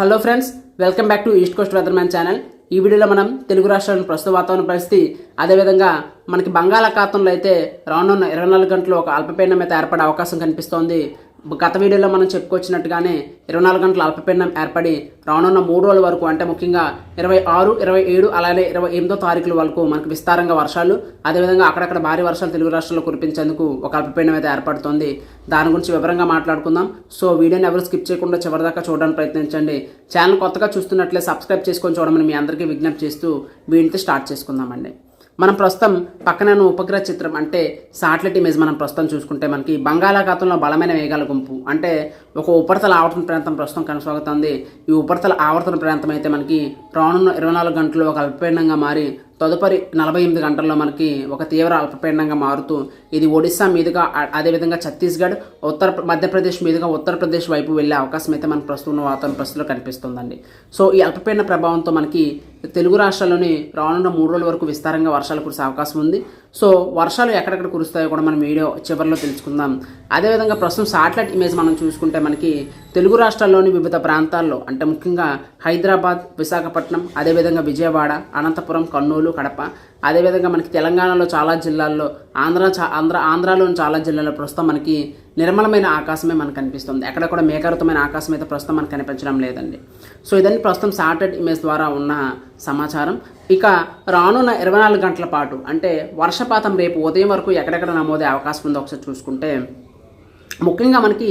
Hello friends welcome back to East Coast weatherman channel ఈ వీడియోలో మనం తెలుగు రాష్ట్రాల ప్రస్తుత వాతావరణ పరిస్థితి అదేవిధంగా మనకి బంగాళాఖాతంలో అయితే రానున్న ఇరవై నాలుగు గంటలు ఒక అల్పపీడనం అయితే ఏర్పడే అవకాశం కనిపిస్తోంది. గత వీడియోలో మనం చెప్పుకొచ్చినట్టుగానే ఇరవై నాలుగు గంటల అల్పపీడనం ఏర్పడి రానున్న మూడు రోజుల వరకు అంటే ముఖ్యంగా ఇరవై ఆరు ఇరవై ఏడు అలాగే ఇరవై ఎనిమిదో తారీఖుల వరకు మనకు విస్తారంగా వర్షాలు. అదేవిధంగా అక్కడక్కడ భారీ వర్షాలు తెలుగు రాష్ట్రాల్లో కురిపించేందుకు ఒక అల్పపీడనం అయితే ఏర్పడుతుంది. దాని గురించి వివరంగా మాట్లాడుకుందాం. సో వీడియోని ఎవరు స్కిప్ చేయకుండా చివరిదాకా చూడడానికి ప్రయత్నించండి. ఛానల్ కొత్తగా చూస్తున్నట్లే సబ్స్క్రైబ్ చేసుకొని చూడమని మీ అందరికీ విజ్ఞప్తి చేస్తూ వీడితో స్టార్ట్ చేసుకుందామండి. మనం ప్రస్తుతం పక్కన ఉపగ్రహ చిత్రం అంటే సాటిలైట్ ఇమేజ్ మనం ప్రస్తుతం చూసుకుంటే మనకి బంగాళాఖాతంలో బలమైన వేగాల గుంపు. అంటే ఒక ఉపరితల ఆవర్తన ప్రాంతం ప్రస్తుతం కొనసాగుతుంది. ఈ ఉపరితల ఆవర్తన ప్రాంతం అయితే మనకి రానున్న ఇరవై నాలుగు గంటలు ఒక అల్పపీడనంగా మారి తదుపరి నలభై ఎనిమిది గంటల్లో మనకి ఒక తీవ్ర అల్పపీడనంగా మారుతూ ఇది ఒడిశా మీదుగా అదేవిధంగా ఛత్తీస్గఢ్ ఉత్తర మధ్యప్రదేశ్ మీదుగా ఉత్తరప్రదేశ్ వైపు వెళ్ళే అవకాశం అయితే మనకు ప్రస్తుతం ఉన్న వాతావరణ పరిస్థితిలో కనిపిస్తుందండి. సో ఈ అల్పపీడన ప్రభావంతో మనకి తెలుగు రాష్ట్రాల్లోని రానున్న మూడు రోజుల వరకు విస్తారంగా వర్షాలు కురిసే అవకాశం ఉంది. సో వర్షాలు ఎక్కడెక్కడ కురుస్తాయో కూడా మనం వీడియో చివరిలో తెలుసుకుందాం. అదేవిధంగా ప్రస్తుతం సాటిలైట్ ఇమేజ్ మనం చూసుకుంటే మనకి తెలుగు రాష్ట్రాల్లోని వివిధ ప్రాంతాల్లో అంటే ముఖ్యంగా హైదరాబాద్ విశాఖపట్నం అదేవిధంగా విజయవాడ అనంతపురం కర్నూలు కడప అదేవిధంగా మనకి తెలంగాణలో చాలా జిల్లాల్లో ఆంధ్ర చా ఆంధ్ర ఆంధ్రాలోని చాలా జిల్లాల్లో ప్రస్తుతం మనకి నిర్మలమైన ఆకాశమే మనకు కనిపిస్తుంది ఎక్కడ కూడా మేఘావృతమైన ఆకాశం అయితే ప్రస్తుతం మనకు కనిపించడం లేదండి. సో ఇదన్నీ ప్రస్తుతం సాటర్డ్ ఇమేజ్ ద్వారా ఉన్న సమాచారం. ఇక రానున్న ఇరవై నాలుగు గంటల పాటు అంటే వర్షపాతం రేపు ఉదయం వరకు ఎక్కడెక్కడ నమోదే అవకాశం ఉందో ఒకసారి చూసుకుంటే ముఖ్యంగా మనకి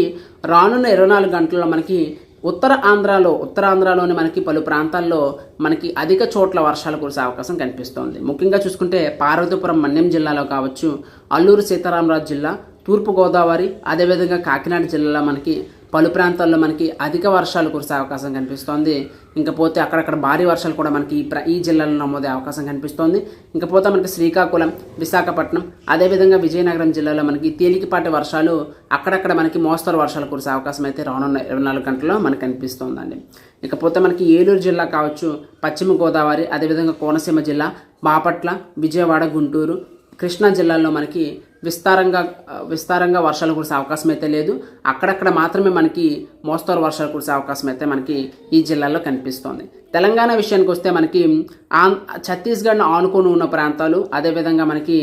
రానున్న ఇరవై నాలుగు గంటల్లో మనకి ఉత్తర ఆంధ్రాలో ఉత్తరాంధ్రలోని మనకి పలు ప్రాంతాల్లో మనకి అధిక చోట్ల వర్షాలు కురిసే అవకాశం కనిపిస్తోంది. ముఖ్యంగా చూసుకుంటే పార్వతీపురం మన్యం జిల్లాలో కావచ్చు అల్లూరు సీతారామరాజు జిల్లా తూర్పుగోదావరి అదేవిధంగా కాకినాడ జిల్లాలో మనకి పలు ప్రాంతాల్లో మనకి అధిక వర్షాలు కురిసే అవకాశం కనిపిస్తోంది. ఇంకపోతే అక్కడక్కడ భారీ వర్షాలు కూడా మనకి ఈ ప్ర ఈ జిల్లాలో నమోదే అవకాశం కనిపిస్తోంది. ఇంకపోతే మనకి శ్రీకాకుళం విశాఖపట్నం అదేవిధంగా విజయనగరం జిల్లాలో మనకి తేలికపాటి వర్షాలు అక్కడక్కడ మనకి మోస్తరు వర్షాలు కురిసే అవకాశం అయితే రానున్న ఇరవై నాలుగు గంటల్లో మనకు కనిపిస్తోందండి. ఇకపోతే మనకి ఏలూరు జిల్లా కావచ్చు పశ్చిమ గోదావరి అదేవిధంగా కోనసీమ జిల్లా బాపట్ల విజయవాడ గుంటూరు కృష్ణా జిల్లాల్లో మనకి విస్తారంగా విస్తారంగా వర్షాలు కురిసే అవకాశం అయితే లేదు. అక్కడక్కడ మాత్రమే మనకి మోస్తరు వర్షాలు కురిసే అవకాశం అయితే మనకి ఈ జిల్లాలో కనిపిస్తోంది. తెలంగాణ విషయానికి వస్తే మనకి ఆం ఛత్తీస్గఢ్ను ఆనుకొని ఉన్న ప్రాంతాలు అదేవిధంగా మనకి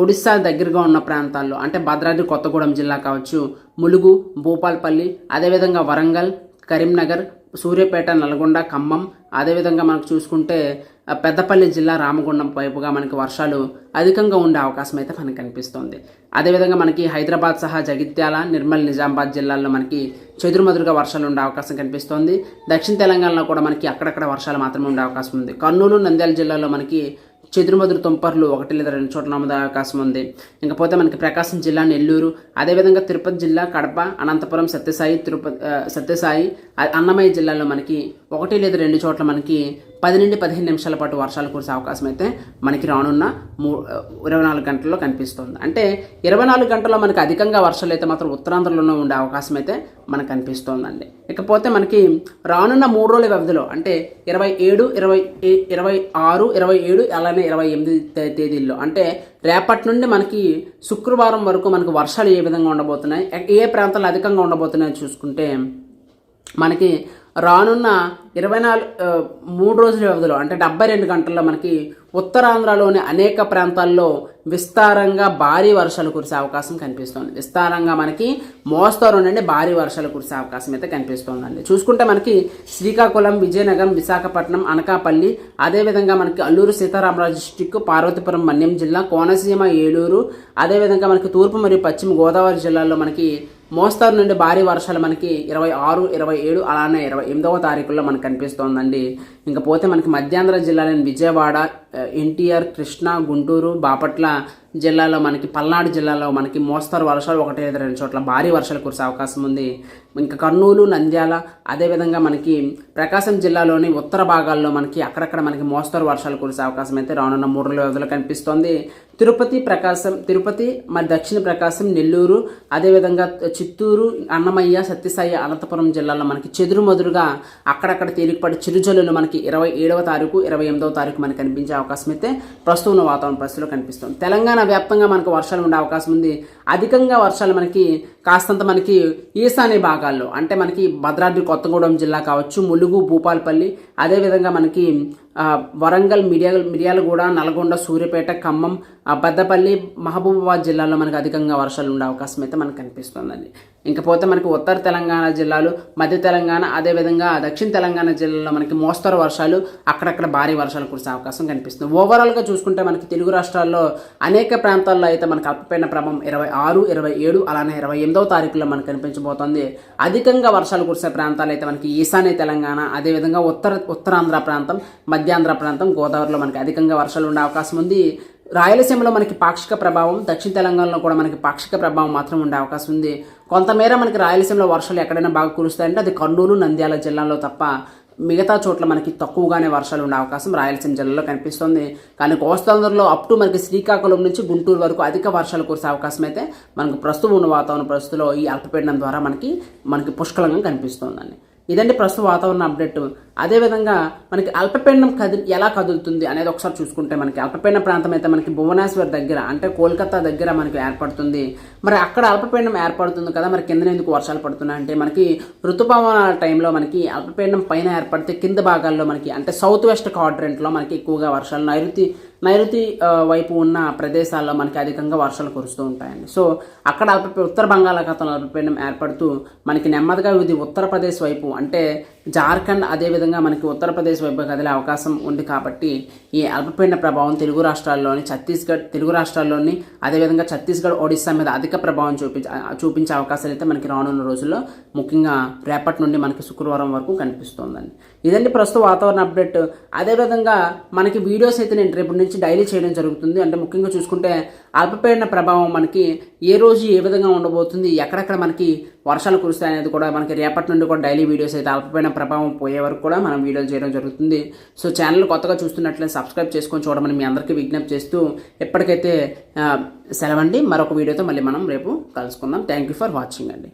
ఒడిస్సా దగ్గరగా ఉన్న ప్రాంతాల్లో అంటే భద్రాద్రి కొత్తగూడెం జిల్లా కావచ్చు ములుగు భూపాల్పల్లి అదేవిధంగా వరంగల్ కరీంనగర్ సూర్యాపేట నల్గొండ ఖమ్మం అదేవిధంగా మనకు చూసుకుంటే పెద్దపల్లి జిల్లా రామగుండం వైపుగా మనకి వర్షాలు అధికంగా ఉండే అవకాశం అయితే మనకు కనిపిస్తుంది. అదేవిధంగా మనకి హైదరాబాద్ సహా జగిత్యాల నిర్మల్ నిజామాబాద్ జిల్లాల్లో మనకి చెదురుమదురుగా వర్షాలు ఉండే అవకాశం కనిపిస్తోంది. దక్షిణ తెలంగాణలో కూడా మనకి అక్కడక్కడ వర్షాలు మాత్రమే ఉండే అవకాశం ఉంది. కర్నూలు నంద్యాల జిల్లాలో మనకి చెదురుమదురు తుంపర్లు ఒకటి లేదా రెండు చోట్ల నమోదే అవకాశం ఉంది. ఇంకపోతే మనకి ప్రకాశం జిల్లా నెల్లూరు అదేవిధంగా తిరుపతి జిల్లా కడప అనంతపురం సత్యసాయి తిరుపతి సత్యసాయి అన్నమయ్య జిల్లాలో మనకి ఒకటి లేదా రెండు చోట్ల మనకి పది నుండి పదిహేను నిమిషాల పాటు వర్షాలు కురిసే అవకాశం అయితే మనకి రానున్న మూ ఇరవై నాలుగు గంటల్లో కనిపిస్తుంది. అంటే ఇరవై నాలుగు గంటల్లో మనకి అధికంగా వర్షాలు అయితే మాత్రం ఉత్తరాంధ్రలోనే ఉండే అవకాశం అయితే మనకు కనిపిస్తోందండి. ఇకపోతే మనకి రానున్న మూడు రోజుల వ్యవధిలో అంటే ఇరవై ఏడు ఇరవై ఏ- ఇరవై ఆరు ఇరవై ఏడు అలానే ఇరవై ఎనిమిది తే- తేదీల్లో అంటే రేపటి నుండి మనకి శుక్రవారం వరకు మనకి వర్షాలు ఏ విధంగా ఉండబోతున్నాయి ఏ ప్రాంతాలు అధికంగా ఉండబోతున్నాయో చూసుకుంటే మనకి రానున్న ఇరవై నాలుగు మూడు రోజుల వ్యవధిలో అంటే డెబ్బై రెండు గంటల్లో మనకి ఉత్తరాంధ్రలోని అనేక ప్రాంతాల్లో విస్తారంగా భారీ వర్షాలు కురిసే అవకాశం కనిపిస్తోంది. విస్తారంగా మనకి మోస్తరు నుండి భారీ వర్షాలు కురిసే అవకాశం అయితే కనిపిస్తోందండి. చూసుకుంటే మనకి శ్రీకాకుళం విజయనగరం విశాఖపట్నం అనకాపల్లి అదేవిధంగా మనకి అల్లూరు సీతారామరాజు డిస్టిక్ పార్వతీపురం మన్యం జిల్లా కోనసీమ ఏలూరు అదేవిధంగా మనకి తూర్పు మరియు పశ్చిమ గోదావరి జిల్లాల్లో మనకి మోస్తరు నుండి భారీ వర్షాలు మనకి ఇరవై ఆరు ఇరవై ఏడు అలానే ఇరవై ఎనిమిదవ తారీఖుల్లో మనకు కనిపిస్తోందండి. ఇంకా పోతే మనకి మధ్యాంధ్ర జిల్లాలోని విజయవాడ ఎన్టీఆర్ కృష్ణా గుంటూరు బాపట్ల జిల్లాలో మనకి పల్నాడు జిల్లాలో మనకి మోస్తరు వర్షాలు ఒకటి ఐదు రెండు చోట్ల భారీ వర్షాలు కురిసే అవకాశం ఉంది. ఇంకా కర్నూలు నంద్యాల అదేవిధంగా మనకి ప్రకాశం జిల్లాలోని ఉత్తర భాగాల్లో మనకి అక్కడక్కడ మనకి మోస్తరు వర్షాలు కురిసే అవకాశం అయితే రానున్న మూడు రోజుల కనిపిస్తోంది. తిరుపతి ప్రకాశం తిరుపతి మరి దక్షిణ ప్రకాశం నెల్లూరు అదేవిధంగా చిత్తూరు అన్నమయ్య సత్యసాయి అనంతపురం జిల్లాలో మనకి చెదురుమదురుగా అక్కడక్కడ తేలికపడి చిరుజల్లులు మనకి ఇరవై ఏడవ తారీఖు ఇరవై ఎనిమిదవ తారీఖు మనకి కనిపించే అవకాశం అయితే ప్రస్తుతం ఉన్న వాతావరణ పరిస్థితిలో కనిపిస్తుంది. తెలంగాణ వ్యాప్తంగా మనకు వర్షాలు ఉండే అవకాశం ఉంది. అధికంగా వర్షాలు మనకి కాస్తంత మనకి ఈశాన్య భాగాల్లో అంటే మనకి భద్రాద్రి కొత్తగూడెం జిల్లా కావచ్చు ములుగు భూపాలపల్లి అదేవిధంగా మనకి వరంగల్ మిర్యాల మిర్యాలగూడ నల్గొండ సూర్యాపేట ఖమ్మం పెద్దపల్లి మహబూబాబాద్ జిల్లాలో మనకి అధికంగా వర్షాలు ఉండే అవకాశం అయితే మనకు కనిపిస్తుందండి. ఇంకపోతే మనకి ఉత్తర తెలంగాణ జిల్లాలు మధ్య తెలంగాణ అదేవిధంగా దక్షిణ తెలంగాణ జిల్లాలో మనకి మోస్తరు వర్షాలు అక్కడక్కడ భారీ వర్షాలు కురిసే అవకాశం కనిపిస్తుంది. ఓవరాల్గా చూసుకుంటే మనకి తెలుగు రాష్ట్రాల్లో అనేక ప్రాంతాల్లో అయితే మనకు అల్పపీడన ప్రభావం ఇరవై ఆరు ఇరవై ఏడు అలానే ఇరవై ఎనిమిదవ తారీఖులో మనకు కనిపించబోతోంది. అధికంగా వర్షాలు కురిసే ప్రాంతాలు అయితే మనకి ఈశాన్య తెలంగాణ అదేవిధంగా ఉత్తర ఉత్తరాంధ్ర ప్రాంతం మధ్యాంధ్ర ప్రాంతం గోదావరిలో మనకి అధికంగా వర్షాలు ఉండే అవకాశం ఉంది. రాయలసీమలో మనకి పాక్షిక ప్రభావం దక్షిణ తెలంగాణలో కూడా మనకి పాక్షిక ప్రభావం మాత్రం ఉండే అవకాశం ఉంది. కొంతమేర మనకి రాయలసీమలో వర్షాలు ఎక్కడైనా బాగా కురుస్తాయంటే అది కర్నూలు నంద్యాల జిల్లాలో తప్ప మిగతా చోట్ల మనకి తక్కువగానే వర్షాలు ఉండే అవకాశం రాయలసీమ జిల్లాలో కనిపిస్తుంది. కానీ కోస్తాంధ్రలో అప్ టు మనకి శ్రీకాకుళం నుంచి గుంటూరు వరకు అధిక వర్షాలు కురిసే అవకాశం అయితే మనకు ప్రస్తుతం ఉన్న వాతావరణ పరిస్థితుల్లో ఈ అల్పపీడనం ద్వారా మనకి మనకి పుష్కలంగా కనిపిస్తుందండి. ఇదండి ప్రస్తుత వాతావరణ అప్డేట్. అదేవిధంగా మనకి అల్పపీడనం కది ఎలా కదులుతుంది అనేది ఒకసారి చూసుకుంటే మనకి అల్పపీడన ప్రాంతం అయితే మనకి భువనేశ్వర్ దగ్గర అంటే కోల్కతా దగ్గర మనకి ఏర్పడుతుంది. మరి అక్కడ అల్పపీడనం ఏర్పడుతుంది కదా మరి కింద ఎందుకు వర్షాలు పడుతున్నాయి అంటే మనకి ఋతుపవనాల టైంలో మనకి అల్పపీడనం పైన ఏర్పడితే కింద భాగాల్లో మనకి అంటే సౌత్ వెస్ట్ క్వాడ్రెంట్లో మనకి ఎక్కువగా వర్షాలు నైరుతి నైరుతి వైపు ఉన్న ప్రదేశాల్లో మనకి అధికంగా వర్షాలు కురుస్తూ ఉంటాయండి. సో అక్కడ అల్పపీ ఉత్తర బంగాళాఖాతంలో అల్పపీడనం ఏర్పడుతూ మనకి నెమ్మదిగా ఇది ఉత్తరప్రదేశ్ వైపు అంటే జార్ఖండ్ అదేవిధంగా మనకి ఉత్తరప్రదేశ్ వైపు కదిలే అవకాశం ఉంది కాబట్టి ఈ అల్పపీడన ప్రభావం తెలుగు రాష్ట్రాల్లోని ఛత్తీస్గఢ్ తెలుగు రాష్ట్రాల్లోని అదేవిధంగా ఛత్తీస్గఢ్ ఒడిశా మీద అధిక ప్రభావం చూపించ చూపించే అవకాశాలు అయితే మనకి రానున్న రోజుల్లో ముఖ్యంగా రేపటి నుండి మనకి శుక్రవారం వరకు కనిపిస్తోందండి. ఇదండి ప్రస్తుత వాతావరణ అప్డేట్. అదేవిధంగా మనకి వీడియోస్ అయితే నేను రేపు నుంచి డైలీ చేయడం జరుగుతుంది. అంటే ముఖ్యంగా చూసుకుంటే అల్పపీడన ప్రభావం మనకి ఏ రోజు ఏ విధంగా ఉండబోతుంది ఎక్కడెక్కడ మనకి వర్షాలు కురుస్తాయి అనేది కూడా మనకి రేపటి నుండి కూడా డైలీ వీడియోస్ అయితే అల్పపీడన ప్రభావం పోయే వరకు కూడా మనం వీడియోలు చేయడం జరుగుతుంది. సో ఛానల్ కొత్తగా చూస్తున్నట్లయితే సబ్స్క్రైబ్ చేసుకొని చూడమని మీ అందరికీ విజ్ఞప్తి చేస్తూ ఎప్పటికైతే సెలవండి మరొక వీడియోతో మళ్ళీ మనం రేపు కలుసుకుందాం. థ్యాంక్ యూ ఫర్ వాచింగ్ అండి.